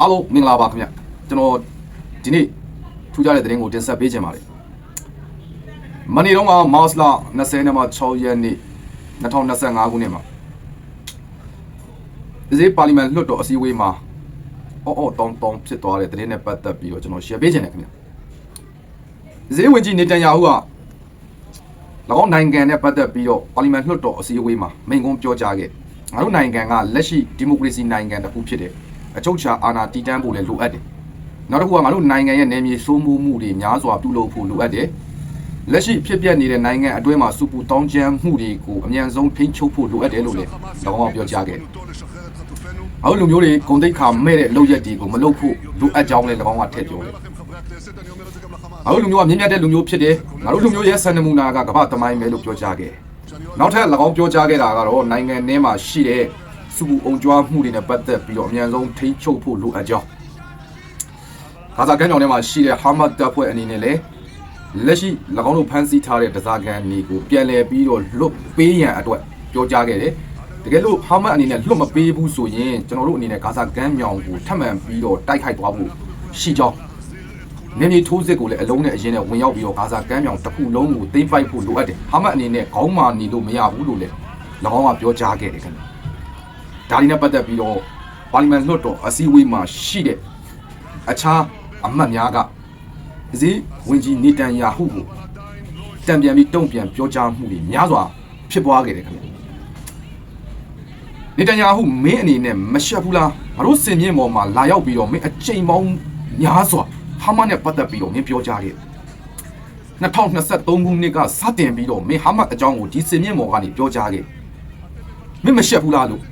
အားလုံးမင်္ဂလာပါခင်ဗျကျွန်တော်ဒီနေ့ထူးခြားတဲ့သတင်းကိုတင်ဆက်ပေးခြင်းပါတယ်မနေ့တုန်းကမတ်လ20နှစ်မှ6ရက်နေ့2025ခုနှစ်မှာဒီစေးပါလီမန်လွှတ်တော်အစည်းအဝေးမှာအော်အော်တောင်းတောင်းဖြစ်သွားတဲ့သတင်းနဲ့ပတ်သက်ပြီးတော့ကျွန်တော် share ပေးခြင်းတယ်ခင်ဗျဒီစေးဝင်ကြီးနေတန်ယာဟုက၎င်းနိုင်ငံနဲ့ပတ်သက်ပြီးတော့ပါလီမန်လွှတ်တော်အစည်းအဝေးမှာမိန့်ခွန်းပြောကြားခဲ့ငါတို့နိုင်ငံကလက်ရှိဒီမိုကရေစီနိုင်ငံတစ်ခုဖြစ်တဲ့ အချုပ်အခြာအာဏာတည်တံ့ဖို့လည်းလိုအပ်တယ်။နောက်တစ်ခုကငါတို့နိုင်ငံရဲ့နယ်မြေစိုးမိုးမှုတွေများစွာပြုလုပ်ဖို့လိုအပ်တယ်။လက်ရှိဖြစ်ပျက်နေတဲ့နိုင်ငံအတွင်းမှာစုပူတောင်းကျမ်းမှုတွေကိုအမြန်ဆုံးထိန်းချုပ်ဖို့လိုအပ်တယ်လို့လည်း၎င်းကပြောကြားခဲ့တယ်။အခုလူမျိုးတွေဂုံတိတ်ခါမဲ့တဲ့လုပ်ရက်တွေကိုမလုပ်ဖို့လိုအပ်ကြောင်းလည်း၎င်းကထည့်ပြောတယ်။အခုလူမျိုးကမြင့်မြတ်တဲ့လူမျိုးဖြစ်တယ်။ငါတို့လူမျိုးရဲ့စံနမူနာကကမ္ဘာသမိုင်းပဲလို့ပြောကြားခဲ့တယ်။နောက်ထပ်၎င်းပြောကြားခဲ့တာကတော့နိုင်ငံထဲမှာရှိတဲ့ စုပူအုံကြွားမှုတွေနဲ့ပတ်သက်ပြီးတော့အမြန်ဆုံးထိန်းချုပ်ဖို့လိုအပ်ကြောင်းဂါဇာကမ်းမြောင်ထဲမှာရှိတဲ့ဟာမတ်တပ်ဖွဲ့အနေနဲ့လည်းလက်ရှိ၎င်းတို့ဖမ်းဆီးထားတဲ့ဒဇာကန်တွေကိုပြန်လည်ပြီးတော့လွတ်ပေးရန်အတွက်ပြောကြားခဲ့တယ်တကယ်လို့ဟာမတ်အနေနဲ့လွတ်မပေးဘူးဆိုရင်ကျွန်တော်တို့အနေနဲ့ဂါဇာကမ်းမြောင်ကိုထပ်မံပြီးတော့တိုက်ခိုက်သွားဖို့ရှိကြောင်းနေမြေထိုးစစ်ကိုလည်းအလုံးနဲ့အရင်နဲ့ဝင်ရောက်ပြီးတော့ဂါဇာကမ်းမြောင်တစ်ခုလုံးကိုသိမ်းပိုက်ဖို့လိုအပ်တယ်ဟာမတ်အနေနဲ့ခေါင်းမာနေလို့မရဘူးလို့လည်း၎င်းကပြောကြားခဲ့တယ်ခင်ဗျ ဒါဒီနဲ့ပတ်သက်ပြီးတော့ပါလီမန်လွှတ်တော်အစည်းအဝေးမှာရှိတဲ့အခြားအမတ်များကဇီဝင်ကြီးနေတန်ယာဟုကိုတံပြန်ပြီးတုံ့ပြန်ပြောကြားမှုတွေများစွာဖြစ်ပွားခဲ့တယ်ခင်ဗျနေတန်ယာဟုမင်းအနေနဲ့မရှက်ဘူးလားငါတို့စင်မြင့်ပေါ်မှာလာရောက်ပြီးတော့မင်းအချိန်ပေါင်းများစွာဟာမတ်နဲ့ပတ်သက်ပြီးတော့မင်းပြောကြားခဲ့တယ်2023ခုနှစ်ကစတင်ပြီးတော့မင်းဟာမတ်အကြောင်းကိုဒီစင်မြင့်ပေါ်ကနေပြောကြားခဲ့မင်းမရှက်ဘူးလားလို့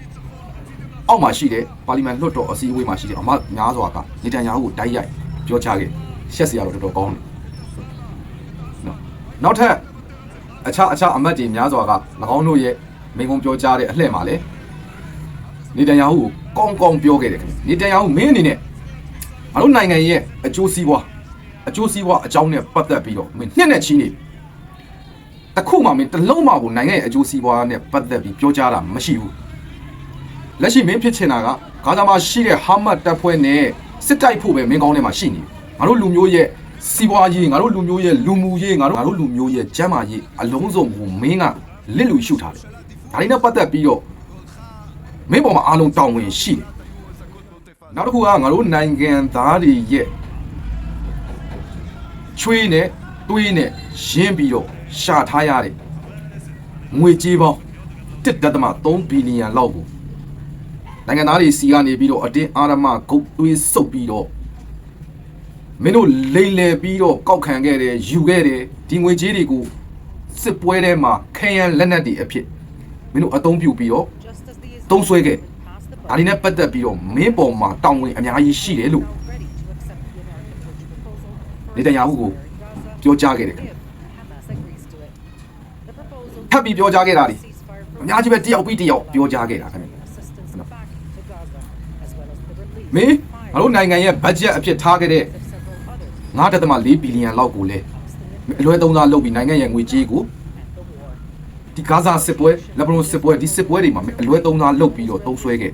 အောက်မှာရှိတဲ့ပါလီမန်လွှတ်တော်အစည်းအဝေးမှာရှိတဲ့အမတ်များစွာကနေတန်ယာဟုကိုတိုက်ရိုက်ပြောကြားခဲ့ရှက်စရာတော့တော်တော်ကောင်းတယ်နော်နောက်ထပ်အခြားအခြားအမတ်တွေများစွာက၎င်းတို့ရဲ့မိန့်ခွန်းပြောကြားတဲ့အလှည့်မှာလည်းနေတန်ယာဟုကိုကောင်းကောင်းပြောခဲ့တယ်ခင်ဗျနေတန်ယာဟုမင်းအနေနဲ့ငါတို့နိုင်ငံရဲ့အကျိုးစီးပွားအကျိုးစီးပွားအကြောင်းနဲ့ပတ်သက်ပြီးတော့မင်းနှစ်နဲ့ချီနေပြီတခုမှမင်းတစ်လုံးမှကိုနိုင်ငံရဲ့အကျိုးစီးပွားနဲ့ပတ်သက်ပြီးပြောကြားတာမရှိဘူး လက်ရှိမင်းဖြစ်ချင်တာကဂါဇာမှာရှိတဲ့ဟာမတ်တပ်ဖွဲ့နဲ့စစ်တိုက်ဖို့ပဲမင်းကောင်းထဲမှာရှိနေတယ်ငါတို့လူမျိုးရဲ့စီးပွားရေးငါတို့လူမျိုးရဲ့လူမှုရေးငါတို့ငါတို့လူမျိုးရဲ့ကျန်းမာရေးအလုံးစုံကိုမင်းကလစ်လူရှုထားတယ်ဒါတွေနဲ့ပတ်သက်ပြီးတော့မင်းပေါ်မှာအားလုံးတောင်းဝင်ရှိတယ်နောက်တစ်ခုကငါတို့နိုင်ငံသားတွေရဲ့ချွေးနဲ့တွေးနဲ့ရင်းပြီးတော့ရှာထားရတဲ့ငွေကြေးပေါင်း1.3ဘီလီယံလောက်ကို နိုင်ငံသားတွေစီကနေပြီးတော့အတင်းအာရမဂုတ်သွေးစုပ်ပြီးတော့မင်းတို့လိမ်လည်ပြီးတော့ကောက်ခံခဲ့တယ်ယူခဲ့တယ်ဒီငွေကြေးတွေကိုစစ်ပွဲထဲမှာခရမ်းလက်နက်တွေအဖြစ်မင်းတို့အသုံးပြုပြီးတော့သုံးဆွဲခဲ့ဒါဒီနဲ့ပတ်သက်ပြီးတော့မင်းပေါ်မှာတောင်းဝင်အများကြီးရှိတယ်လို့နေတန်ယာဟုကိုပြောကြားခဲ့တယ်ခင်ဗျထပ်ပြီးပြောကြားခဲ့တာဒီအများကြီးပဲတယောက်ပြီးတယောက်ပြောကြားခဲ့တာခင်ဗျ မင်းငါတို့နိုင်ငံရဲ့ဘတ်ဂျက်အဖြစ်ထားခဲ့တဲ့9.4ဘီလီယံလောက်ကိုလည်းအလွဲသုံးစားလုပ်ပြီးနိုင်ငံရဲ့ငွေကြေးကိုဒီဂါဇာစစ်ပွဲလက်ဘနွန်စစ်ပွဲဒီစစ်ပွဲတွေမှာမင်းအလွဲသုံးစားလုပ်ပြီးတော့သုံးဆွဲခဲ့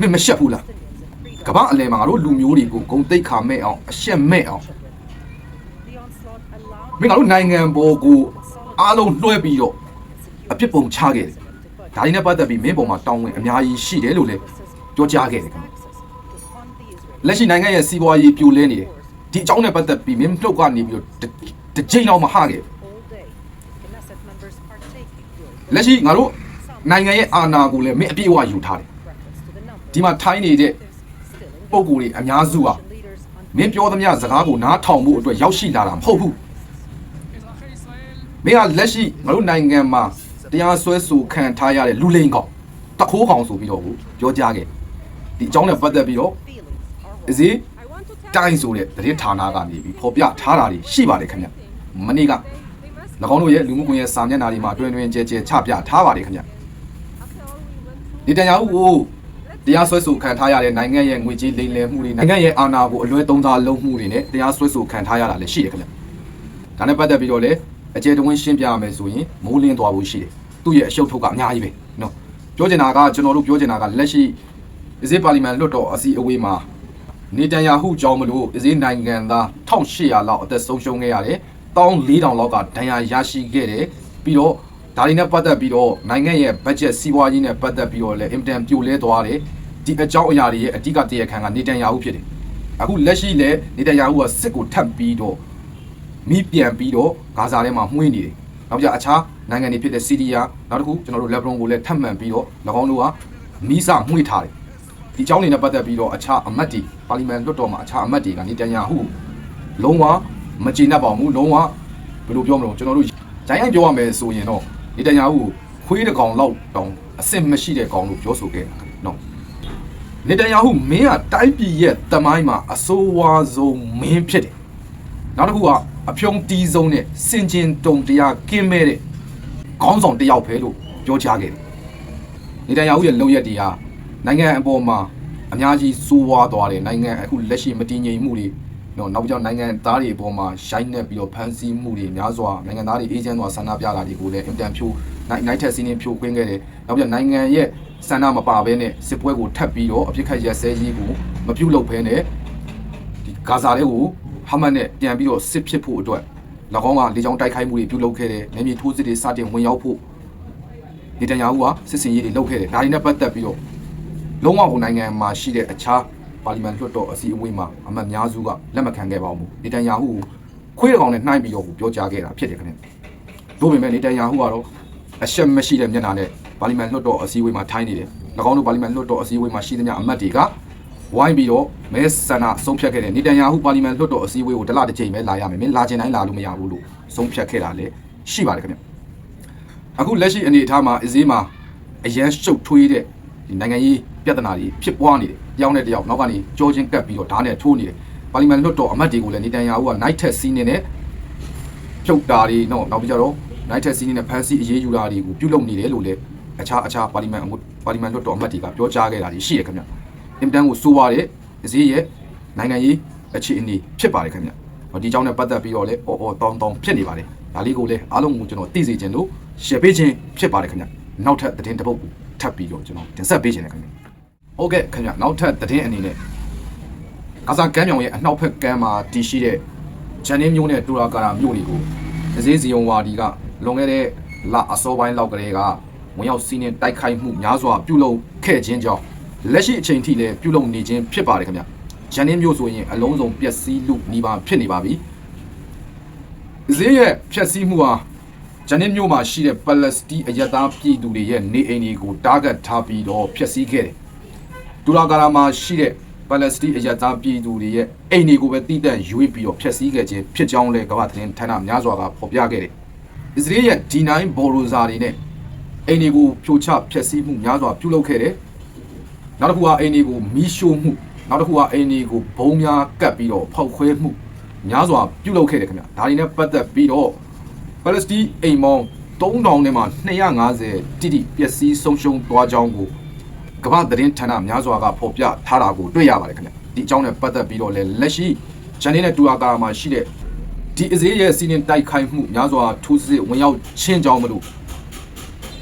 မင်းမရှက်ဘူးလားကမ္ဘာအလယ်မှာငါတို့လူမျိုးတွေကိုဂုံတိတ်ခါမဲ့အောင်အရှက်မဲ့အောင်မင်းငါတို့နိုင်ငံပေါ်ကိုအားလုံးလွှဲပြီးတော့အပြစ်ပုံချခဲ့တယ်ဒါတွေနဲ့ပတ်သက်ပြီးမင်းပေါ်မှာတောင်းဝင်အများကြီးရှိတယ်လို့လည်း ပြောကြားခဲ့တယ်ခင်ဗျလက်ရှိနိုင်ငံရဲ့စီးပွားရေးပြိုလဲနေတယ်ဒီအကြောင်းနဲ့ပတ်သက်ပြီးမင်းနှုတ်ကနေပြီးတော့တစ်ချိန်တော့မဟခဲ့လက်ရှိငါတို့နိုင်ငံရဲ့အာဏာကိုလည်းမင်းအပြည့်အဝယူထားတယ်ဒီမှာထိုင်းနေတဲ့ပုံကိုယ်တွေအများစုဟာမင်းပြောသမျှစကားကိုနားထောင်ဖို့အတွက်ရောက်ရှိလာတာမဟုတ်ဘူးမင်းကလက်ရှိငါတို့နိုင်ငံမှာတရားစွဲဆိုခံထားရတဲ့လူလိန်ကောင်တခိုးကောင်ဆိုပြီးတော့ပြောကြားခဲ့ ဒီအကြောင်းနဲ့ပတ်သက်ပြီးတော့အစီတိုင်းဆိုတဲ့သတင်းဌာနကနေပြီးဖော်ပြထားတာတွေရှိပါတယ်ခင်ဗျမနေ့က၎င်းတို့ရဲ့လူမှုကွန်ရက်စာမျက်နှာတွေမှာတွင်တွင်ကျဲကျဲချပြထားပါတယ်ခင်ဗျဒီတရားဥကိုတရားစွဲဆိုခံထားရတဲ့နိုင်ငံရဲ့ငွေကြေးလိမ်လည်မှုတွေနိုင်ငံရဲ့အာဏာကိုအလွဲသုံးစားလုပ်မှုတွေနဲ့တရားစွဲဆိုခံထားရတာလည်းရှိတယ်ခင်ဗျဒါနဲ့ပတ်သက်ပြီးတော့လည်းအကျယ်တဝင်းရှင်းပြရမယ်ဆိုရင်မိုးလင်းသွားဖို့ရှိတယ်သူ့ရဲ့အရှုပ်ထုတ်ကအများကြီးပဲနော်ပြောချင်တာကကျွန်တော်တို့ပြောချင်တာကလက်ရှိ အစ္စရေးပါလီမန်လွှတ်တော်အစည်းအဝေးမှာနေတန်ယာဟုကြောင့်မလို့အစ္စရေးနိုင်ငံသား1800လောက်အသက်ဆုံးရှုံးခဲ့ရတယ်။1400လောက်ကဒဏ်ရာရရှိခဲ့တယ်။ပြီးတော့ဒါတွေနဲ့ပတ်သက်ပြီးတော့နိုင်ငံရဲ့ budget စီးပွားရေးနဲ့ပတ်သက်ပြီးတော့လည်းအင်တန်ပြိုလဲသွားတယ်။ဒီအကြောင်းအရာတွေရဲ့အဓိကတရားခံကနေတန်ယာဟုဖြစ်တယ်။အခုလက်ရှိလည်းနေတန်ယာဟုကစစ်ကိုထပ်ပြီးတော့မိပြန်ပြီးတော့ဂါဇာထဲမှာမှွေးနေတယ်။နောက်ပြအခြားနိုင်ငံတွေဖြစ်တဲ့စီးရီးယားနောက်တစ်ခုကျွန်တော်တို့လက်ဘနွန်ကိုလည်းထပ်မံပြီးတော့၎င်းတို့ကမိစမှွေးထားတယ်။ ဒီအကြောင်းတွေနဲ့ပတ်သက်ပြီးတော့အခြားအမတ်တွေပါလီမန်လွှတ်တော်မှာအခြားအမတ်တွေကနေတန်ယာဟုလုံးဝမကျေနပ်ပါဘူးလုံးဝဘယ်လိုပြောမလို့ကျွန်တော်တို့ဂျိုင်းအိုင်ပြောရမယ်ဆိုရင်တော့နေတန်ယာဟုခွေးတစ်ကောင်လောက်တောင်အဆင်မရှိတဲ့ကောင်လို့ပြောဆိုခဲ့တာနော်နေတန်ယာဟုမင်းကတိုင်းပြည်ရဲ့တမိုင်းမှာအဆိုးဝါးဆုံးမင်းဖြစ်တယ်နောက်တစ်ခုကအဖြုံးတီးဆုံးနဲ့စင်ကျင်တုံတရားကင်းမဲ့တဲ့ခေါင်းဆောင်တစ်ယောက်ပဲလို့ပြောကြားခဲ့တယ်နေတန်ယာဟုရဲ့လုံရက်တရား နိုင်ငံအပေါ်မှာအများကြီးစိုးဝါးသွားတယ်နိုင်ငံအခုလက်ရှိမတည်ငြိမ်မှုတွေနော်နောက်ကြောင့်နိုင်ငံသားတွေအပေါ်မှာရှိုင်းနေပြီးတော့ဖမ်းဆီးမှုတွေများစွာနိုင်ငံသားတွေအေဂျင့်စွာဆန္ဒပြတာတွေကိုလည်းအင်တန်ဖြိုးနိုင်နိုင်ထက်စီးနေဖြိုးခွင်းခဲ့တယ်နောက်ပြနိုင်ငံရဲ့ဆန္ဒမပါဘဲနဲ့စစ်ပွဲကိုထပ်ပြီးတော့အပြစ်ခတ်ရက်စဲရေးကိုမပြုတ်လုပ်ဘဲနဲ့ဒီဂါဇာတွေကိုဟာမတ်နဲ့ပြန်ပြီးတော့စစ်ဖြစ်ဖို့အတွက်၎င်းကလေကြောင်းတိုက်ခိုက်မှုတွေပြုလုပ်ခဲ့တယ်။နေမြေထိုးစစ်တွေစတင်ဝင်ရောက်ဖို့နေတန်ယာဟုကစစ်စင်ရေးတွေလုပ်ခဲ့တယ်။ဒါတွေနဲ့ပတ်သက်ပြီးတော့ လုံးဝဟိုနိုင်ငံမှာရှိတဲ့အခြားပါလီမန်လွှတ်တော်အစည်းအဝေးမှာအမတ်များစုကလက်မခံခဲ့ပါဘူး။နေတန်ယာဟုကိုခွေးကောင်နဲ့နှိုင်းပြီးတော့ပြောကြားခဲ့တာဖြစ်တယ်ခင်ဗျ။ဒါပေမဲ့နေတန်ယာဟုကတော့အရှက်မရှိတဲ့မျက်နှာနဲ့ပါလီမန်လွှတ်တော်အစည်းအဝေးမှာထိုင်းနေတယ်။၎င်းတို့ပါလီမန်လွှတ်တော်အစည်းအဝေးမှာရှိသမျှအမတ်တွေကဝိုင်းပြီးတော့မဲဆန္ဒဆုံးဖြတ်ခဲ့တယ်နေတန်ယာဟုပါလီမန်လွှတ်တော်အစည်းအဝေးကိုတစ်လတစ်ကြိမ်ပဲလာရမယ်မင်းလာချင်တိုင်းလာလို့မရဘူးလို့ဆုံးဖြတ်ခဲ့တာလေရှိပါတယ်ခင်ဗျအခုလက်ရှိအနေအထားမှာအစ္စရေးမှာအရန်ရှုပ်ထွေးတဲ့ဒီနိုင်ငံရေး ပြဿနာတွေဖြစ်ပွားနေတယ်တယောက်နဲ့တယောက်နောက်ကနေကြောချင်းကပ်ပြီးတော့ဓာတ်နဲ့ထိုးနေတယ်ပါလီမန်လွှတ်တော်အမတ်တွေကိုလည်းနေတန်ယာဟုက night test စီးနေတဲ့ဖြုတ်တာတွေနော်နောက်ပြီးကြတော့ night test စီးနေတဲ့ဖန်စီအရေးယူတာတွေကိုပြုလုပ်နေတယ်လို့လည်းအခြားအခြားပါလီမန်ပါလီမန်လွှတ်တော်အမတ်တွေကပြောကြားခဲ့တာတွေရှိရခင်ဗျအင်တန်ကိုစိုးရတဲ့အစည်းရဲ့နိုင်ငံရေးအခြေအနေဖြစ်ပါတယ်ခင်ဗျဟောဒီအကြောင်းနဲ့ပတ်သက်ပြီးတော့လည်းအော်အော်တောင်းတောင်းဖြစ်နေပါတယ်ဒါလေးကိုလည်းအားလုံးကိုကျွန်တော်သိစေချင်လို့ share ပေးခြင်းဖြစ်ပါတယ်ခင်ဗျနောက်ထပ်သတင်းတစ်ပုဒ်ကိုထပ်ပြီးတော့ကျွန်တော်တင်ဆက်ပေးခြင်းတယ်ခင်ဗျ ဟုတ်ကဲ့ခင်ဗျနောက်ထပ်သတင်းအနေနဲ့ကာဇာကမ်းမြောင်ရဲ့အနောက်ဘက်ကမ်းမှာတည်ရှိတဲ့ဂျန်နင်းမျိုးနဲ့တူရာကာရာမျိုးတွေကိုအစည်းစီယုံဝါဒီကလွန်ခဲ့တဲ့လအစောပိုင်းလောက်ကလေးကဝင်ရောက်စီးနှင်းတိုက်ခိုက်မှုများစွာပြုလုပ်ခဲ့ခြင်းကြောင့်လက်ရှိအချိန်ထိလည်းပြုလုပ်နေခြင်းဖြစ်ပါတယ်ခင်ဗျဂျန်နင်းမျိုးဆိုရင်အလုံးစုံပျက်စီးလူနီးပါးဖြစ်နေပါပြီဈေးရဲ့ဖျက်ဆီးမှုဟာဂျန်နင်းမျိုးမှာရှိတဲ့ပလက်စတီအယက်သားပြည်သူတွေရဲ့နေအိမ်တွေကိုတာဂက်ထားပြီးတော့ဖျက်ဆီးခဲ့တယ် ဒူရာကာရာမှာရှိတဲ့ပလက်စတီအယက်သားပြည်သူတွေရဲ့အိမ်တွေကိုပဲတိတက်ရွေးပြီးတော့ဖျက်ဆီးခဲ့ခြင်းဖြစ်ကြောင်းလည်းကမ္ဘာသတင်းဌာနများစွာကဖော်ပြခဲ့တယ်အစ္စရေးရဲ့ D9 ဘော်ရိုဇာတွေနဲ့အိမ်တွေကိုဖြိုချဖျက်ဆီးမှုများစွာပြုလုပ်ခဲ့တယ်နောက်တစ်ခုကအိမ်တွေကိုမီးရှို့မှုနောက်တစ်ခုကအိမ်တွေကိုဘုံများကပ်ပြီးတော့ဖောက်ခွဲမှုများစွာပြုလုပ်ခဲ့တယ်ခင်ဗျဒါတွေနဲ့ပတ်သက်ပြီးတော့ပလက်စတီအိမ်မောင်း3000နဲ့မှ250တိတိပျက်စီးဆုံးရှုံးသွားကြောင်းကို ကမ္ဘာသတင်းဌာနများစွာကဖော်ပြထားတာကိုတွေ့ရပါတယ်ခင်ဗျဒီအကြောင်းနဲ့ပတ်သက်ပြီးတော့လည်းလက်ရှိဂျန်နေနဲ့တူအာကာမှာရှိတဲ့ဒီအစရေးရဲ့စီးနင်းတိုက်ခိုက်မှုများစွာထိုးစစ်ဝင်ရောက်ချင်းကြောင်းမလို့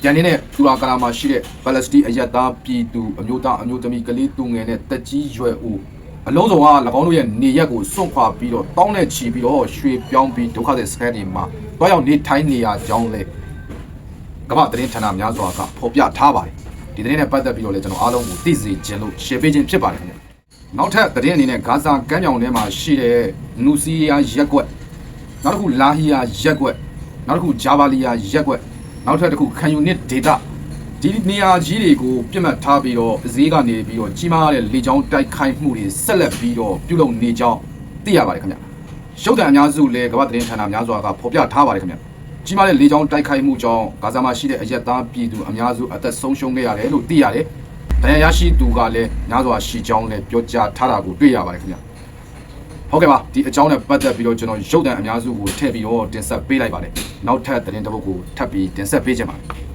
ဂျန်နေနဲ့တူအာကာမှာရှိတဲ့ပလက်စတီအယက်သားပြည်သူအမျိုးသားအမျိုးသမီးကလေးသူငယ်နဲ့တက်ကြီးရွယ်ဦးအလုံးစုံက၎င်းတို့ရဲ့နေရက်ကိုစွန့်ခွာပြီးတော့တောင်းနဲ့ချီပြီးတော့ရွှေပြောင်းပြီးဒုက္ခသည်စခန်းတွေမှာတွားရောက်နေထိုင်နေရကြောင်းလဲကမ္ဘာသတင်းဌာနများစွာကဖော်ပြထားပါတယ် ဒီသတင်းနဲ့ပတ်သက်ပြီးတော့လည်းကျွန်တော်အားလုံးကိုသိစေခြင်းလို့ share ပေးခြင်းဖြစ်ပါတယ်ခင်ဗျနောက်ထပ်သတင်းအနေနဲ့ဂါဇာကမ်းမြောင်ထဲမှာရှိတဲ့နူစီယာရက်ကွက်နောက်တစ်ခုလာဟီယာရက်ကွက်နောက်တစ်ခုဂျာဗာလီယာရက်ကွက်နောက်ထပ်တစ်ခုခံယူနစ်ဒေတာဒီနေရာကြီးတွေကိုပြစ်မှတ်ထားပြီးတော့ဈေးကနေပြီးတော့ကြီးမားတဲ့လေကြောင်းတိုက်ခိုက်မှုတွေဆက်လက်ပြီးတော့ပြုလုပ်နေကြောင်းသိရပါတယ်ခင်ဗျရုပ်သံအများစုလည်းကမ္ဘာသတင်းဌာနများစွာကဖော်ပြထားပါတယ်ခင်ဗျ ကြီးမားတဲ့လေကြောင်းတိုက်ခိုက်မှုကြောင့်ဂါဇာမှာရှိတဲ့အရက်သားပြည်သူအများစုအသက်ဆုံးရှုံးခဲ့ရတယ်လို့သိရတယ်။ဒဏ်ရာရရှိသူကလည်းများစွာရှိကြောင်းလည်းပြောကြားထားတာကိုတွေ့ရပါတယ်ခင်ဗျ။ဟုတ်ကဲ့ပါဒီအကြောင်းနဲ့ပတ်သက်ပြီးတော့ကျွန်တော်ရုပ်သံအများစုကိုထည့်ပြီးတော့တင်ဆက်ပေးလိုက်ပါတယ်။နောက်ထပ်သတင်းတစ်ပုဒ်ကိုထပ်ပြီးတင်ဆက်ပေးချင်ပါတယ်။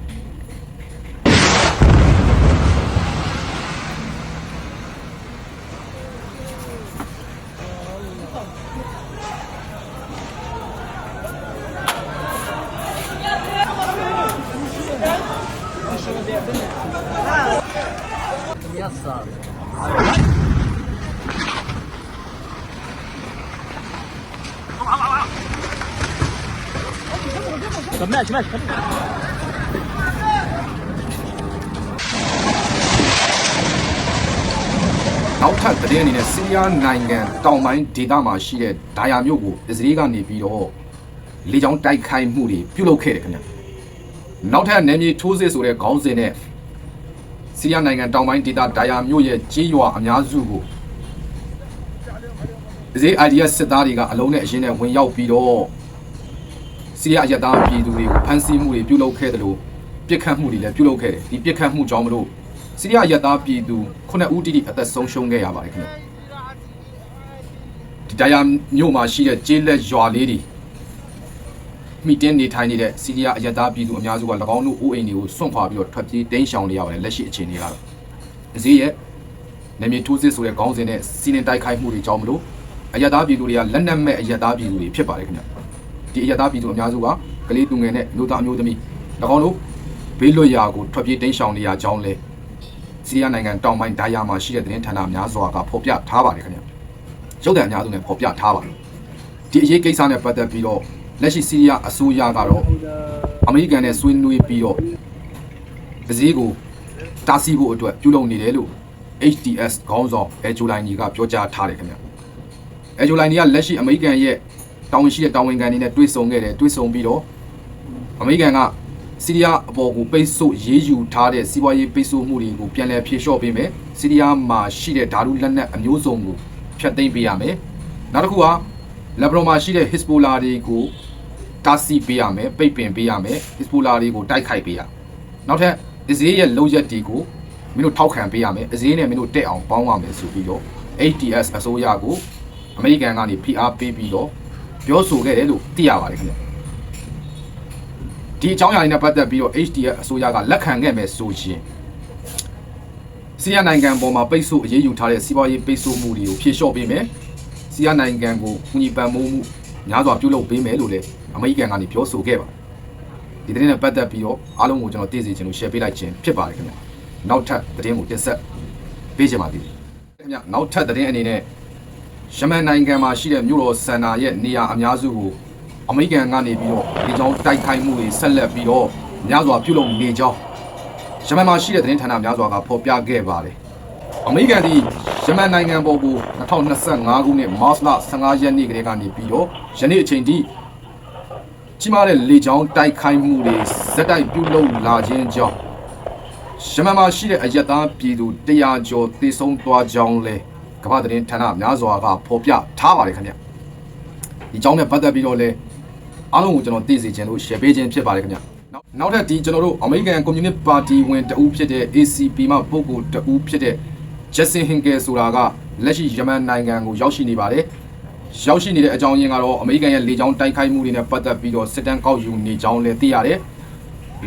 The match, match. နောက်ထပ်သတင်းအနေနဲ့ဆီးရီးယားနိုင်ငံတောင်ပိုင်းဒေသမှာရှိတဲ့ဒါယာမြို့ကိုအစ္စရေးကနေပြီးတော့လေကြောင်းတိုက်ခိုက်မှုတွေပြုလုပ်ခဲ့တယ်ခင်ဗျနောက်ထပ်နယ်မြေထိုးစစ်ဆိုတဲ့ခေါင်းစဉ်နဲ့ဆီးရီးယားနိုင်ငံတောင်ပိုင်းဒေသဒါယာမြို့ရဲ့ကြေးရွာအများစုကိုအစ္စရေး IDF စစ်သားတွေကအလုံးနဲ့အရင်နဲ့ဝင်ရောက်ပြီးတော့ ဆီးရီးယားအရက်သားပြည်သူတွေကိုဖမ်းဆီးမှုတွေပြုလုပ်ခဲ့တယ်လို့ပြစ်ခတ်မှုတွေလည်းပြုလုပ်ခဲ့တယ်ဒီပြစ်ခတ်မှုကြောင့်မလို့စီးရီးယားရက်သားပြည်သူ9ဦးတိတိအသက်ဆုံးရှုံးခဲ့ရပါတယ်ခင်ဗျဒီတရားမြို့မှာရှိတဲ့ကျေးလက်ရွာလေးတွေမိတင်းနေထိုင်နေတဲ့စီးရီးယားရက်သားပြည်သူအများစုက၎င်းတို့အိုးအိမ်တွေကိုစွန့်ခွာပြီးတော့ထွက်ပြေးတင်းရှောင်နေရပါတယ်လက်ရှိအခြေအနေကတော့အစည်းရဲ့နေမြေထိုးစစ်ဆိုတဲ့ခေါင်းစဉ်နဲ့စီးနေတိုက်ခိုက်မှုတွေကြောင့်မလို့အရက်သားပြည်သူတွေကလက်နက်မဲ့အရက်သားပြည်သူတွေဖြစ်ပါတယ်ခင်ဗျ ဒီအရက်သားပြည်သူအများစုကကလေးသူငယ်နဲ့လူသားအမျိုးသမီး၎င်းတို့ဘေးလွတ်ရာကိုထွက်ပြေးတင်းရှောင်နေရကြောင်းလဲဆီးရီးယားနိုင်ငံတောင်ပိုင်းဒါယာမှာရှိတဲ့သတင်းဌာနများစွာကဖော်ပြထားပါတယ်ခင်ဗျ။ရုပ်သံအများစုနဲ့ဖော်ပြထားပါတယ်။ဒီအရေးကိစ္စနဲ့ပတ်သက်ပြီးတော့လက်ရှိဆီးရီးယားအစိုးရကတော့အမေရိကန်နဲ့ဆွေးနွေးပြီးတော့ပစည်းကိုတားဆီးဖို့အတွက်ပြုလုပ်နေတယ်လို့ HTS ခေါင်းဆောင်အဲဂျူလိုင်းကြီးကပြောကြားထားတယ်ခင်ဗျ။အဲဂျူလိုင်းကြီးကလက်ရှိအမေရိကန်ရဲ့ တာဝန်ရှိတဲ့တာဝန်ခံတွေနဲ့တွေ့ဆုံခဲ့တယ်တွေ့ဆုံပြီးတော့အမေရိကန်ကစီးရီးယားအပေါ်ကိုပိတ်ဆို့ရေးယူထားတဲ့စီးပွားရေးပိတ်ဆို့မှုတွေကိုပြန်လည်ဖြေလျှော့ပေးမယ်။စီးရီးယားမှာရှိတဲ့ဓာတုလက်နက်အမျိုးစုံကိုဖျက်သိမ်းပေးရမယ်။နောက်တစ်ခုကလက်ဘနွန်မှာရှိတဲ့ Hezbollah တွေကိုတားဆီးပေးရမယ်၊ပိတ်ပင်ပေးရမယ်။ Hezbollah တွေကိုတိုက်ခိုက်ပေးရ။နောက်ထပ်အစ္စရေးရဲ့လုံရက်တွေကိုမင်းတို့ထောက်ခံပေးရမယ်။အစ္စရေးနဲ့မင်းတို့တက်အောင်ပေါင်းရမယ်ဆိုပြီးတော့ ATS အစိုးရကိုအမေရိကန်ကနေဖိအားပေးပြီးတော့ ပြောဆိုခဲ့တယ်လို့သိရပါတယ်ခင်ဗျ။ဒီအကြောင်းအရာတွေနဲ့ပတ်သက်ပြီးတော့ HDF အစိုးရကလက်ခံခဲ့မယ်ဆိုရင်စီးရီးယားနိုင်ငံပေါ်မှာပိတ်ဆို့အရေးယူထားတဲ့စီးပွားရေးပိတ်ဆို့မှုတွေကိုဖြေလျှော့ပေးမယ်။စီးရီးယားနိုင်ငံကိုကူညီပံ့ပိုးမှုများစွာပြုလုပ်ပေးမယ်လို့လည်းအမေရိကန်ကနေပြောဆိုခဲ့ပါတယ်။ဒီသတင်းနဲ့ပတ်သက်ပြီးတော့အားလုံးကိုကျွန်တော်သိစေချင်လို့ share ပေးလိုက်ခြင်းဖြစ်ပါတယ်ခင်ဗျ။နောက်ထပ်သတင်းကိုတင်ဆက်ပေးချင်ပါသေးတယ်။ခင်ဗျနောက်ထပ်သတင်းအနေနဲ့ ယမန်နိုင်ငံမှာရှိတဲ့မြို့တော်စန္ဒာရဲ့နေရာအများစုကိုအမေရိကန်ကနေပြီးတော့ဒီကြောင်းတိုက်ခိုက်မှုတွေဆက်လက်ပြီးတော့များစွာပြုလုပ်နေကြောင်းယမန်မှာရှိတဲ့သတင်းဌာနများစွာကဖော်ပြခဲ့ပါတယ်။အမေရိကန်ဒီယမန်နိုင်ငံပေါ်ကို2025ခုနှစ်မတ်လ15ရက်နေ့ကလေးကနေပြီးတော့ယနေ့အချိန်ထိကြီးမားတဲ့လေကြောင်းတိုက်ခိုက်မှုတွေဇက်တိုက်ပြုလုပ်လာခြင်းကြောင့်ယမန်မှာရှိတဲ့အရက်သားပြည်သူ100ကျော်သေဆုံးသွားကြောင်းလဲ ကမ္ဘာသတင်းဌာနများစွာကဖော်ပြထားပါတယ်ခင်ဗျ။ဒီကြောင်းနဲ့ပတ်သက်ပြီးတော့လဲအားလုံးကိုကျွန်တော်သိစေချင်လို့ share ပေးခြင်းဖြစ်ပါတယ်ခင်ဗျနောက်နောက်ထပ်ဒီကျွန်တော်တို့ American Communist Party ဝင်တဦးဖြစ်တဲ့ ACP မှပုဂ္ဂိုလ်တဦးဖြစ်တဲ့ Justin Hinkel ဆိုတာကလက်ရှိယမန်နိုင်ငံကိုရောက်ရှိနေပါတယ်ရောက်ရှိနေတဲ့အကြောင်းရင်းကတော့ American ရဲ့လေကြောင်းတိုက်ခိုက်မှုတွေနဲ့ပတ်သက်ပြီးတော့စစ်တမ်းကောက်ယူနေကြောင်းလည်းသိရတယ်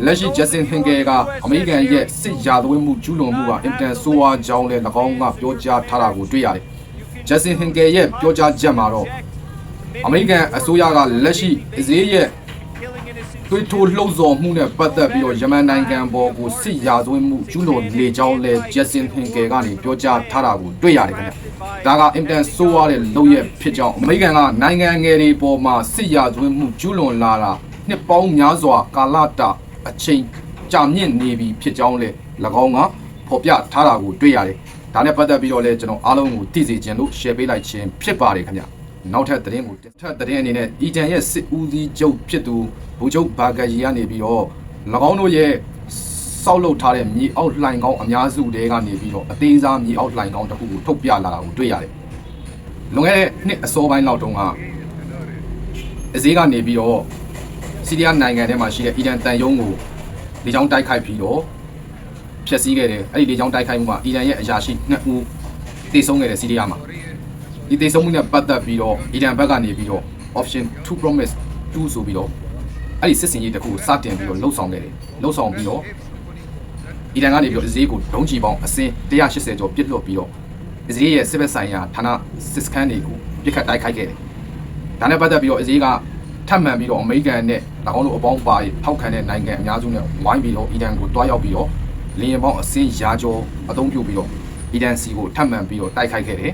လက်ရှိ Justin Hinkel ကအမေရိကန်ရဲ့စစ်ရာဇဝတ်မှုကျူးလွန်မှုကအင်တန်ဆိုးဝါးကြောင်းလည်း၎င်းကပြောကြားထားတာကိုတွေ့ရတယ် Justin Hinkel ရဲ့ပြောကြားချက်မှာတော့အမေရိကန်အစိုးရကလက်ရှိအစ္စရေးရဲ့သွေးထိုးလှုပ်ဆော်မှုနဲ့ပတ်သက်ပြီးတော့ယမန်နိုင်ငံပေါ်ကိုစစ်ရာဇဝတ်မှုကျူးလွန်လေကြောင်းလဲဂျက်ဆင်ဟင်ကယ်ကနေပြောကြားထားတာကိုတွေ့ရတယ်ခင်ဗျ။ဒါကအင်တန်ဆိုးရတဲ့လုပ်ရဖြစ်ကြောင်းအမေရိကန်ကနိုင်ငံငယ်တွေပေါ်မှာစစ်ရာဇဝတ်မှုကျူးလွန်လာတာနှစ်ပေါင်းများစွာကာလတာ အချိန်ကြာမြင့်နေပြီဖြစ်ကြောင်းလဲ၎င်းကဖော်ပြထားတာကိုတွေ့ရတယ်။ဒါနဲ့ပတ်သက်ပြီးတော့လဲကျွန်တော်အားလုံးကိုသိစေချင်လို့ share ပေးလိုက်ခြင်းဖြစ်ပါတယ်ခင်ဗျ။နောက်ထပ်သတင်းကိုထပ်သတင်းအနေနဲ့အီတန်ရဲ့စစ်ဦးစီးချုပ်ဖြစ်သူဗိုလ်ချုပ်ဘာဂရီကနေပြီးတော့၎င်းတို့ရဲ့စောက်လုပ်ထားတဲ့မြေအောက်လှိုင်ကောင်းအများစုတဲကနေပြီးတော့အသေးစားမြေအောက်လှိုင်ကောင်းတစ်ခုကိုထုတ်ပြလာတာကိုတွေ့ရတယ်။လွန်ခဲ့တဲ့နှစ်အစောပိုင်းလောက်တုန်းကအစည်းကနေပြီးတော့ စီးရီးယားနိုင်ငံထဲမှာရှိတဲ့အီတန်တန်ယုံကိုလေကြောင်းတိုက်ခိုက်ပြီးတော့ဖျက်ဆီးခဲ့တယ်။အဲ့ဒီလေကြောင်းတိုက်ခိုက်မှုမှာအီတန်ရဲ့အရာရှိ2ဦးတေဆုံးခဲ့တယ်စီးရီးယားမှာဒီတေဆုံးမှုနဲ့ပတ်သက်ပြီးတော့အီရန်ဘက်ကနေပြီးတော့ option 2 promise 2ဆိုပြီးတော့အဲ့ဒီစစ်စင်ရေးတစ်ခုစတင်ပြီးတော့လှုပ်ဆောင်ခဲ့တယ်လှုပ်ဆောင်ပြီးတော့အီရန်ကနေပြီးတော့အစ္စရေးကိုဒုံးချီပေါင်းအစင်း180ကျော်ပစ်လွတ်ပြီးတော့အစ္စရေးရဲ့စစ်ဘက်ဆိုင်ရာဌာနစစ်စခန်းတွေကိုပြစ်ခတ်တိုက်ခိုက်ခဲ့တယ်ဒါနဲ့ပတ်သက်ပြီးတော့အစ္စရေးက ထပ်မံပြီးတော့အမေရိကန်နဲ့၎င်းတို့အပေါင်းပါထောက်ခံတဲ့နိုင်ငံအများစုနဲ့ဝိုင်းပြီးတော့အီရန်ကိုတွားရောက်ပြီးတော့လင်းရင်ပေါင်းအစင်းရာကျော်အသုံးပြုပြီးတော့အီရန်စီကိုထပ်မံပြီးတော့တိုက်ခိုက်ခဲ့တယ်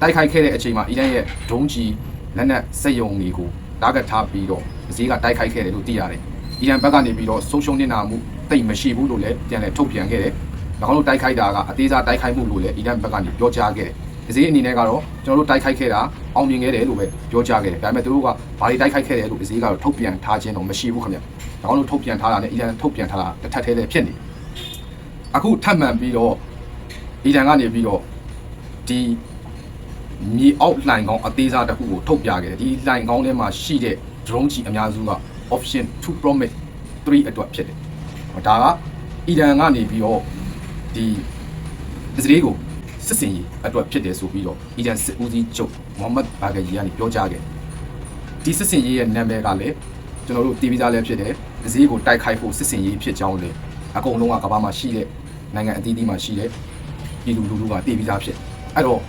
တိုက်ခိုက်ခဲ့တဲ့အချိန်မှာအီရန်ရဲ့ဒုံးကျည်လက်နက်စက်ယုံတွေကိုတာဂက်ထားပြီးတော့အစည်းကတိုက်ခိုက်ခဲ့တယ်လို့သိရတယ်အီရန်ဘက်ကနေပြီးတော့ဆုံးရှုံးနေတာမှုတိတ်မရှိဘူးလို့လည်းပြန်လည်ထုတ်ပြန်ခဲ့တယ်။၎င်းတို့တိုက်ခိုက်တာကအသေးစားတိုက်ခိုက်မှုလို့လည်းအီရန်ဘက်ကနေပြောကြားခဲ့တယ်။ အစည်းအနေနဲ့ကတော့ကျွန်တော်တို့တိုက်ခိုက်ခဲ့တာအောင်မြင်ခဲ့တယ်လို့ပဲပြောကြားခဲ့တယ်။ဒါပေမဲ့သူတို့ကဘာတွေတိုက်ခိုက်ခဲ့တယ်လို့အစည်းကတော့ထုတ်ပြန်ထားခြင်းတော့မရှိဘူးခင်ဗျ။၎င်းတို့ထုတ်ပြန်ထားတာနဲ့အီရန်ထုတ်ပြန်ထားတာတစ်ထပ်တည်းလည်းဖြစ်နေတယ်။အခုထပ်မံပြီးတော့အီရန်ကနေပြီးတော့ဒီမြေအောက်လှိုင်ကောင်းအသေးစားတစ်ခုကိုထုတ်ပြခဲ့တယ်ဒီလှိုင်ကောင်းထဲမှာရှိတဲ့ drone ကြီးအများစုက option 2 promise 3အတွက်ဖြစ်တယ်ဒါကအီရန်ကနေပြီးတော့ဒီအစ္စရေးကို စစ်စင်ရေးအတွက်ဖြစ်တယ်ဆိုပြီးတော့အီရန်စစ်ဦးစီးချုပ်မိုဟမ္မဒ်ဘာဂီကနေပြောကြားခဲ့ဒီစစ်စင်ရေးရဲ့နာမည်ကလည်းကျွန်တော်တို့တီးပြီးသားလည်းဖြစ်တယ်အစ္စရေးကိုတိုက်ခိုက်ဖို့စစ်စင်ရေးဖြစ်ကြောင်းလည်းအကုန်လုံးကကမ္ဘာမှာရှိတဲ့နိုင်ငံအသီးသီးမှာရှိတဲ့ပြည်သူလူထုကတီးပြီးသားဖြစ်အဲ့တော့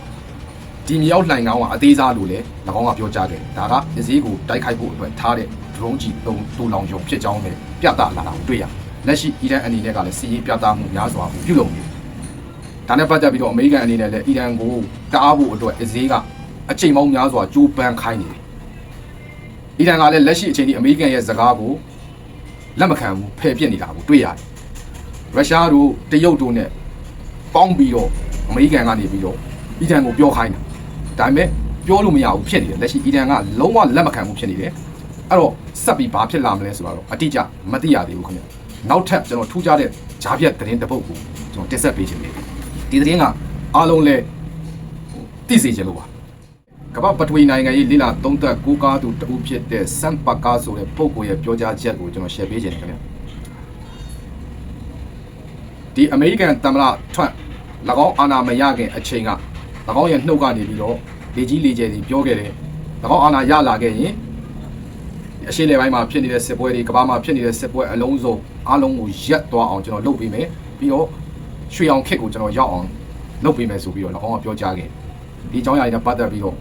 ဒီမြောက်လှိုင်ကောင်းကအသေးစားလို့လည်း၎င်းကပြောကြားတယ်ဒါကပစ္စည်းကိုတိုက်ခိုက်ဖို့အတွက်ထားတဲ့ drone ကြီးတုံတူလောင်ရုံဖြစ်ကြောင်းလည်းပြသလာတာကိုတွေ့ရလက်ရှိအီရန်အနေနဲ့ကလည်းစီးရေးပြသမှုများစွာကိုပြုလုပ်နေ ဒါနဲ့ပတ်သက်ပြီးတော့အမေရိကန်အနေနဲ့လည်းအီရန်ကိုတားဖို့အတွက်အစည်းကအချိန်ပေါင်းများစွာကြိုးပမ်းခိုင်းနေတယ်အီရန်ကလည်းလက်ရှိအချိန်ဒီအမေရိကန်ရဲ့စကားကိုလက်မခံဘူးဖယ်ပြစ်နေတာကိုတွေ့ရတယ်ရုရှားတို့တရုတ်တို့နဲ့ပေါင်းပြီးတော့အမေရိကန်ကနေပြီးတော့အီရန်ကိုပြောခိုင်းတာဒါပေမဲ့ပြောလို့မရဘူးဖြစ်နေတယ်လက်ရှိအီရန်ကလုံးဝလက်မခံဘူးဖြစ်နေတယ်အဲ့တော့ဆက်ပြီးဘာဖြစ်လာမလဲဆိုတော့အတိအကျမသိရသေးဘူးခင်ဗျနောက်ထပ်ကျွန်တော်ထူးခြားတဲ့ဂျားပြတ်သတင်းတစ်ပုဒ်ကိုကျွန်တော်တင်ဆက်ပေးခြင်းတယ် ဒီသတင်းကအားလုံးလဲသိစေချင်လို့ပါကမ္ဘာပထဝီနိုင်ငံရေးလိလာသုံးသက်ကိုးကားသူတူဖြစ်တဲ့စမ်ပါကာဆိုတဲ့ပုဂ္ဂိုလ်ရဲ့ပြောကြားချက်ကိုကျွန်တော် share ပေးခြင်းတယ်ခင်ဗျဒီအမေရိကန်သမ္မတထွတ်၎င်းအာဏာမရခင်အချိန်က၎င်းရဲ့နှုတ်ကနေပြီးတော့လေကြီးလေကျယ်စီပြောခဲ့တယ်။၎င်းအာဏာရလာခဲ့ရင်အရှိလေပိုင်းမှာဖြစ်နေတဲ့စစ်ပွဲတွေကမ္ဘာမှာဖြစ်နေတဲ့စစ်ပွဲအလုံးစုံအားလုံးကိုရက်သွားအောင်ကျွန်တော်လုပ်ပေးမယ်။ပြီးတော့ ရွှေအောင်ခစ်ကိုကျွန်တော်ရောက်အောင်လုပ်ပေးမယ်ဆိုပြီးတော့၎င်းကပြောကြားခဲ့။ဒီအကြောင်းအရာတွေနဲ့ပတ်သက်ပြီးတော့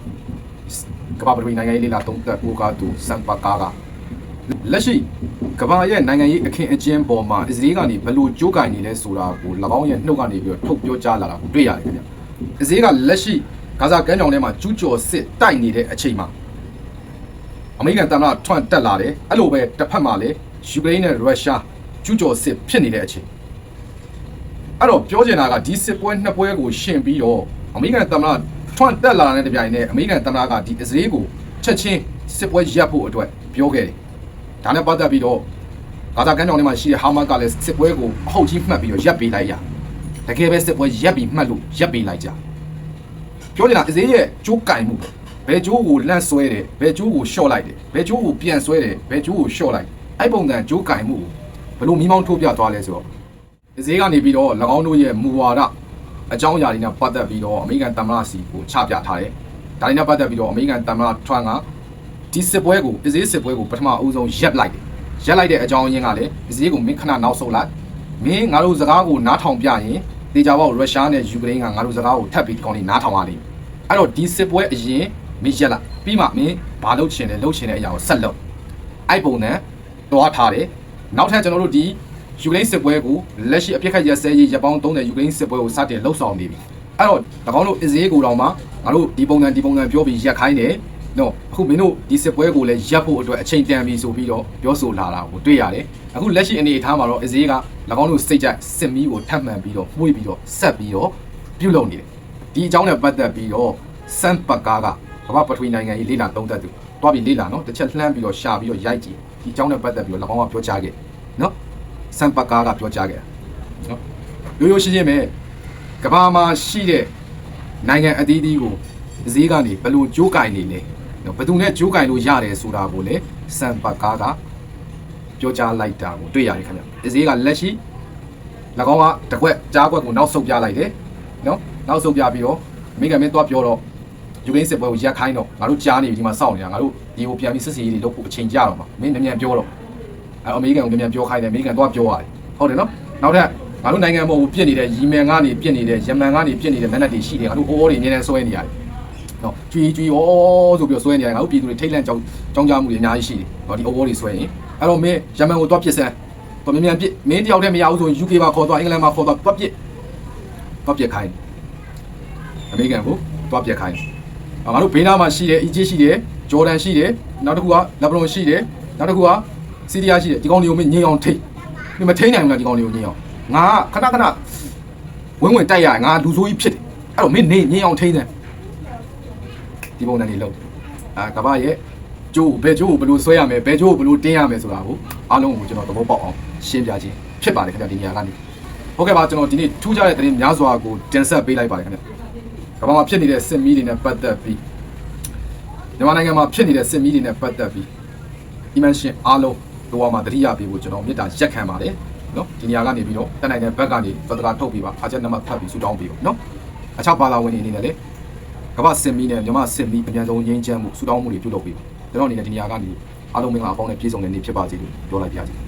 ကမ္ဘာပြည်နိုင်ငံရေးလေလာတုံးသက်ကိုကသူစမ်ပါကာကလက်ရှိကမ္ဘာရဲ့နိုင်ငံရေးအခင်းအကျင်းပေါ်မှာအစ္စရေးကနေဘယ်လိုကြိုးကင်နေလဲဆိုတာကို၎င်းရဲ့နှုတ်ကနေပြီးတော့ထုတ်ပြောကြားလာတာကိုတွေ့ရတယ်ခင်ဗျ။အစည်းကလက်ရှိဂါဇာကမ်းမြောင်ထဲမှာကျူးကျော်စစ်တိုက်နေတဲ့အချိန်မှာအမေရိကန်သမ္မတထွန့်တက်လာတယ်အဲ့လိုပဲတစ်ဖက်မှာလည်းယူကရိန်းနဲ့ရုရှားကျူးကျော်စစ်ဖြစ်နေတဲ့အချိန် အဲ့တော့ပြောချင်တာကဒီစစ်ပွဲနှစ်ပွဲကိုရှင်ပြီးတော့အမေရိကန်သမ္မတထွန့်တက်လာတဲ့တပြိုင်နက်အမေရိကန်သမ္မတကဒီအစည်းကိုချက်ချင်းစစ်ပွဲရပ်ဖို့အတွက်ပြောခဲ့တယ်ဒါနဲ့ပတ်သက်ပြီးတော့ဂါဇာကမ်းမြောင်ထဲမှာရှိတဲ့ဟာမတ်ကလည်းစစ်ပွဲကိုအဟုတ်ကြီးမှတ်ပြီးတော့ရပ်ပေးလိုက်ရတကယ်ပဲစစ်ပွဲရပ်ပြီးမှတ်လို့ရပ်ပေးလိုက်ကြပြောနေတာအစေးရဲ့ကျိုးကင်မှုဘယ်ကျိုးကိုလန့်ဆွဲတယ်ဘယ်ကျိုးကိုရှော့လိုက်တယ်ဘယ်ကျိုးကိုပြန်ဆွဲတယ်ဘယ်ကျိုးကိုရှော့လိုက်အဲ့ပုံစံကျိုးကင်မှုကိုဘယ်လိုမိမောင်းထိုးပြသွားလဲဆိုတော့ အစေးကနေပြီးတော့၎င်းတို့ရဲ့မူဝါဒအကြောင်းအရာတွေနဲ့ပတ်သက်ပြီးတော့အမေရိကန်သမ္မတစီကိုချပြထားတယ်ဒါတွေနဲ့ပတ်သက်ပြီးတော့အမေရိကန်သမ္မတထွန်းကဒီစစ်ပွဲကိုအစေးစစ်ပွဲကိုပထမအဦးဆုံးရပ်လိုက်တယ်ရပ်လိုက်တဲ့အကြောင်းရင်းကလည်းအစေးကိုမင်းခဏနောက်ဆုတ်လိုက်မင်းငါတို့စကားကိုနားထောင်ပြရင်တေချာဘောက်ရုရှားနဲ့ယူကရိန်းကငါတို့စကားကိုထပ်ပြီးဒီကောင်တွေနားထောင်ရလိမ့်မယ်အဲ့တော့ဒီစစ်ပွဲအရင်မင်းရက်လာပြီးမှမင်းဘာလုပ်ချင်လဲလုပ်ချင်တဲ့အရာကိုဆက်လုပ်အဲ့ပုံနဲ့တွားထားတယ်နောက်ထပ်ကျွန်တော်တို့ဒီ ယူကရိန်းစစ်ပွဲကိုလက်ရှိအပြစ်ခတ်ရစဲရေးရပောင်း30ယူကရိန်းစစ်ပွဲကိုစတင်လှုပ်ဆောင်နေပြီအဲ့တော့၎င်းတို့အစ္စရေးကိုတောင်မှငါတို့ဒီပုံစံဒီပုံစံပြောပြီးရက်ခိုင်းတယ်နော်အခုမင်းတို့ဒီစစ်ပွဲကိုလည်းရပ်ဖို့အတွက်အချိန်တန်ပြီဆိုပြီးတော့ပြောဆိုလာတာကိုတွေ့ရတယ်အခုလက်ရှိအနေအထားမှာတော့အစ္စရေးက၎င်းတို့စိတ်ကြိုက်စစ်မီးကိုထပ်မံပြီးတော့မှုေးပြီးတော့ဆက်ပြီးတော့ပြုလုပ်နေတယ်ဒီအကြောင်းနဲ့ပတ်သက်ပြီးတော့စမ်ပကာကကမ္ဘာပထဝီနိုင်ငံရေးလေးလာသုံးသက်သူတွားပြီးလေးလာနော်တစ်ချက်လှမ်းပြီးတော့ရှာပြီးတော့ရိုက်ကြည့်ဒီအကြောင်းနဲ့ပတ်သက်ပြီးတော့၎င်းကပြောကြားခဲ့နော် စမ်ပကာကပြောကြားခဲ့နော်ရိုးရိုးရှင်းရှင်းပဲကမ္ဘာမှာရှိတဲ့နိုင်ငံအသီးသီးကိုဈေးကနေဘယ်လိုကြိုးကင်နေလဲနော်ဘယ်သူနဲ့ကြိုးကင်လို့ရတယ်ဆိုတာကိုလည်းစမ်ပကာကပြောကြားလိုက်တာကိုတွေ့ရတယ်ခင်ဗျဈေးကလက်ရှိ၎င်းကတကွက်ကြားကွက်ကိုနောက်ဆုတ်ပြလိုက်တယ်နော်နောက်ဆုံးပြပြီးတော့မိကမင်းသွားပြောတော့ယူကရိန်းစစ်ပွဲကိုရက်ခိုင်းတော့ငါတို့ကြားနေပြီဒီမှာစောင့်နေတာငါတို့ဒီကိုပြန်ပြီးစစ်စီရေးတွေလုပ်ဖို့အချိန်ကြာတော့မှာမင်းမြန်မြန်ပြောတော့ အဲအမေရိကန်ကိုမြန်မြန်ပြောခိုင်းတယ်အမေရိကန်သွားပြောရတယ်ဟုတ်တယ်နော်နောက်ထပ်ငါတို့နိုင်ငံပေါ်ကိုပြစ်နေတဲ့ရီမန်ကနေပြစ်နေတဲ့ယမန်ကနေပြစ်နေတဲ့လက်နက်တွေရှိတယ်ငါတို့အိုးအိုးတွေအများနဲ့ဆွဲနေရတယ်နော်ကျွီကျွီဩဆိုပြီးတော့ဆွဲနေရတယ်ငါတို့ပြည်သူတွေထိတ်လန့်ကြောင်းကြောင်းကြမှုတွေအများကြီးရှိတယ်နော်ဒီအိုးအိုးတွေဆွဲရင်အဲ့တော့မင်းယမန်ကိုသွားပြစ်စမ်းတော့မြန်မြန်ပြစ်မင်းတယောက်တည်းမရဘူးဆိုရင် UK ပါခေါ်သွားအင်္ဂလန်မှာခေါ်သွားသွားပြစ်သွားပြစ်ခိုင်းအမေရိကန်ကိုတွားပြက်ခိုင်း။ငါတို့ဘေးနားမှာရှိတယ်အီဂျစ်ရှိတယ်ဂျော်ဒန်ရှိတယ်နောက်တစ်ခုကလက်ဘနွန်ရှိတယ်နောက်တစ်ခုက စီတရားရှိတယ်ဒီကောင်တွေကိုမင်းငြိမ်အောင်ထိတ်မင်းမထိန်နိုင်ဘူးလားဒီကောင်တွေကိုငြိမ်အောင်ငါကခဏခဏဝင်းဝင်တိုက်ရရင်ငါလူဆိုးကြီးဖြစ်တယ်အဲ့တော့မင်းနေငြိမ်အောင်ထိန်တယ်ဒီပုံစံလေးလုံးအာကဘာရဲ့ကျိုးဘယ်ကျိုးကိုဘယ်လိုဆွဲရမယ်ဘယ်ကျိုးကိုဘယ်လိုတင်းရမယ်ဆိုတာကိုအားလုံးကိုကျွန်တော်သဘောပေါက်အောင်ရှင်းပြခြင်းဖြစ်ပါတယ်ခင်ဗျဒီနေရာကနေဟုတ်ကဲ့ပါကျွန်တော်ဒီနေ့ထူးခြားတဲ့သတင်းများစွာကိုတင်ဆက်ပေးလိုက်ပါတယ်ခင်ဗျကဘာမှာဖြစ်နေတဲ့စစ်မီးတွေနဲ့ပတ်သက်ပြီးမြန်မာနိုင်ငံမှာဖြစ်နေတဲ့စစ်မီးတွေနဲ့ပတ်သက်ပြီးဒီမန်ရှင်အားလုံး လောကမှာတတိယပေးဖို့ကျွန်တော်မေတ္တာရက်ခံပါတယ်နော်ဒီနေရာကနေပြီးတော့တက်နိုင်တဲ့ဘက်ကနေသတ္တကထုတ်ပြီးပါအားချက်နံပါတ်ဖတ်ပြီးဆူတောင်းပေးပါနော်အခြားဘာသာဝင်တွေအနေနဲ့လည်းကမ္ဘာစစ်မီနဲ့မြန်မာစစ်မီအပြန်ဆုံးရင်းချမ်းမှုဆူတောင်းမှုတွေပြုလုပ်ပေးပါကျွန်တော်အနေနဲ့ဒီနေရာကနေအားလုံးမင်္ဂလာအပေါင်းနဲ့ပြည့်စုံတဲ့နေ့ဖြစ်ပါစေလို့ပြောလိုက်ပါရစေ